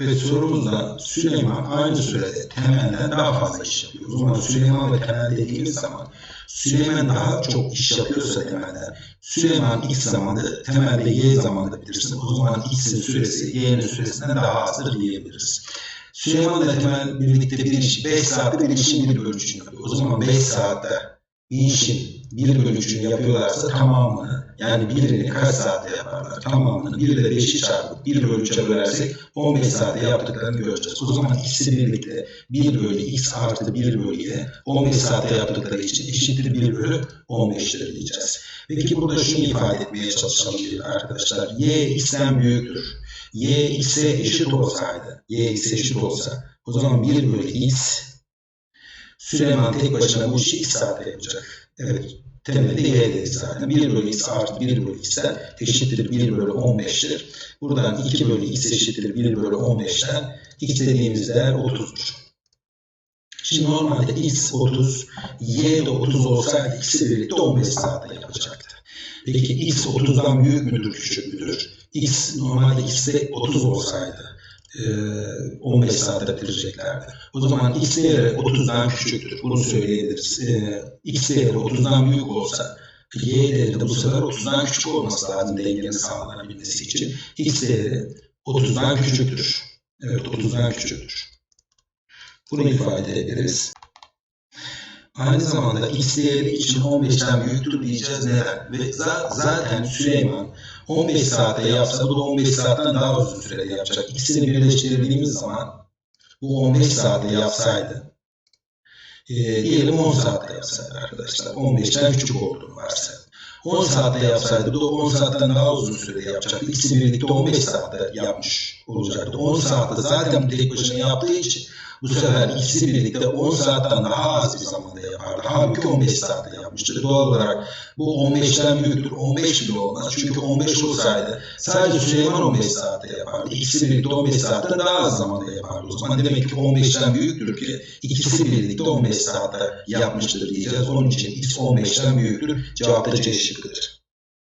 Evet sorumuzda Süleyman aynı sürede Temel'den daha fazla iş yapıyor. O zaman Süleyman ve Temel dediğimiz zaman Süleyman daha çok iş yapıyorsa Temel'den Süleyman x zamanda Temel de y zamanda bitirsin. O zaman x'in süresi y'nin süresinden daha azdır diyebiliriz. Süleyman ile Temel birlikte bir işi 5 saatte bir işin bir bölüşünü yapıyor. O zaman 5 saatte bir işin bir bölüşünü yapıyorlarsa tamamını yani birini kaç saatte yaparlar tamamını 1 ile 5'i çarpıp 1 bölü 3'e bölersek 15 saatte yaptıklarını göreceğiz. O zaman ikisi birlikte 1 bölü x artı 1 bölü y 15 saatte yaptıkları için eşittir 1 bölü 15'tir diyeceğiz. Peki burada şunu ifade etmeye çalışalım arkadaşlar. y x'ten büyüktür. y x'e eşit olsaydı, y x'e eşit olsa o zaman 1 bölü x Süleyman tek başına bu işi 2 saatte yapacak. Evet. Temelde y dedik zaten. 1 bölü x artı 1 bölü x'ten eşittir 1 bölü 15'tir. Buradan 2 bölü x eşittir 1 bölü 15'ten x dediğimiz değer 30'dur. Şimdi normalde x 30, y de 30 olsaydı ikisi birlikte 15 saatte yapacaktı. Peki x 30'dan büyük müdür, küçük müdür? x normalde x'de 30 olsaydı 15 saatte bitireceklerdi. O zaman x değeri 30'dan küçüktür. Bunu söyleyebiliriz. x değeri 30'dan büyük olsa y değeri de bu sefer 30'dan küçük olması lazım dengenin sağlanabilmesi için. x değeri 30'dan küçüktür. Evet 30'dan küçüktür. Bunu ifade edebiliriz. Aynı zamanda x değeri için 15'ten büyüktür diyeceğiz neden? Ve zaten Süleyman 15 saatte yapsa bu da 15 saatten daha uzun sürede yapacak. İkisini birleştirdiğimiz zaman bu 15 saatte yapsaydı e, diyelim 10 saatte yapsaydı arkadaşlar. 15'ten küçük olduğunu varsayalım. 10 saatte yapsaydı bu da 10 saatten daha uzun sürede yapacaktı. İkisi birlikte 15 saatte yapmış olacaktı. 10 saatte zaten tek başına yaptığı için bu sefer ikisi birlikte 10 saatten daha az bir zamanda yapardı. Halbuki 15 saatte yapmıştır. Doğal olarak bu 15'ten büyüktür. 15 bile olmaz. Çünkü 15 olsaydı sadece Süleyman 15 saatte yapardı. İkisi birlikte 15 saatten daha az zamanda yapardı. O zaman demek ki 15'ten büyüktür ki ikisi birlikte 15 saatte yapmıştır diyeceğiz. Onun için x 15'ten büyüktür. Cevap da C şıkkıdır.